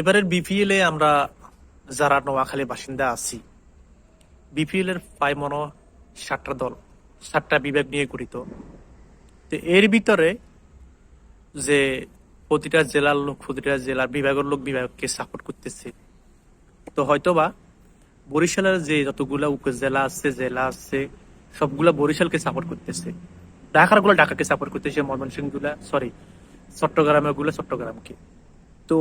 এবারের বিপিএল এ আমরা যারা নোয়াখালী বাসিন্দা আছি বিপিএল এর প্রায় মনে সাতটা দল, সাতটা বিভাগ নিয়ে গঠিত। তো এর ভিতরে যে প্রতিটা জেলার লোক, প্রতিটা জেলার বিভাগের লোক বিভাগকে সাপোর্ট করতেছে। তো হয়তোবা বরিশালের যে যতগুলা উপজেলা আছে, জেলা আছে, সবগুলা বরিশালকে সাপোর্ট করতেছে। ঢাকারগুলো ঢাকাকে সাপোর্ট করতেছে ময়মনসিংহগুলা সরি চট্টগ্রামেরগুলা চট্টগ্রামকে। তো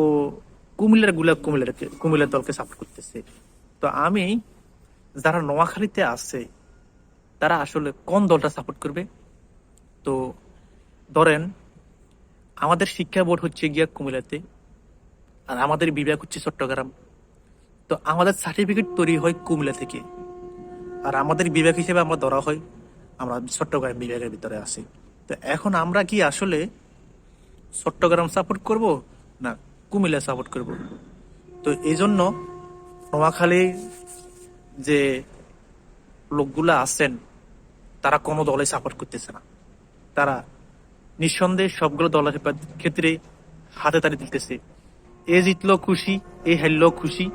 কুমিল্লারগুলা কুমিল্লারকে কুমিল্লার দলকে সাপোর্ট করতেছে। তো আমি যারা নোয়াখালীতে আছে, তারা আসলে কোন দলটা সাপোর্ট করবে? তো ধরেন, আমাদের শিক্ষা বোর্ড হচ্ছে গিয়া কুমিল্লাতে, আর আমাদের বিভাগ হচ্ছে চট্টগ্রাম। তো আমাদের সার্টিফিকেট তৈরি হয় কুমিল্লা থেকে। আর আমাদের বিভাগ হিসেবে আমরা ধরা হয় আমরা চট্টগ্রাম বিভাগের ভিতরে আছি। তো এখন আমরা কি আসলে চট্টগ্রাম সাপোর্ট করব না কুমিল্লা সাপোর্ট করব। তো এই জন্য নোয়াখালী যে লোকগুলা আছেন, তারা কোনো দলে সাপোর্ট করতেছে না। তারা নিঃসন্দেহে সবগুলো দলের ক্ষেত্রে হাতে তাড়ি দিতেছে। এ জিতলো খুশি, এ হারলো খুশি,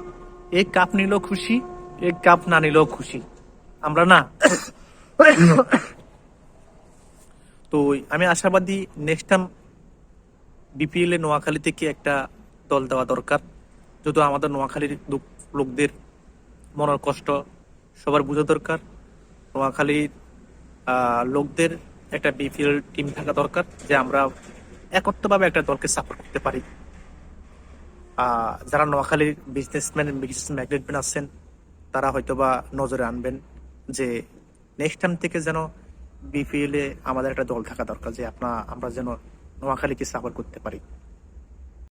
এ কাপ নিল খুশি, এ কাপ না নিলেও খুশি। আমরা না তো আমি আশাবাদী নেক্সট টাইম বিপিএল এ নোয়াখালী থেকে একটা দল দেওয়া দরকার। যদিও আমাদের নোয়াখালীর লোক- লোকদের মনের কষ্ট সবার বোঝা দরকার। নোয়াখালীর লোকদের একটা বিপিএল টিম থাকা দরকার, যে আমরা একত্রভাবে একটা দলকে সাপোর্ট করতে পারি। যারা নোয়াখালীর বিজনেসম্যান বিজনেস ম্যাগনেটম্যান আছেন, তারা হয়তো বা নজরে আনবেন যে নেক্সট টাইম থেকে যেন বিপিএল আমাদের একটা দল থাকা দরকার, যে আপনার আমরা যেন নোয়াখালীকে সাপোর্ট করতে পারি।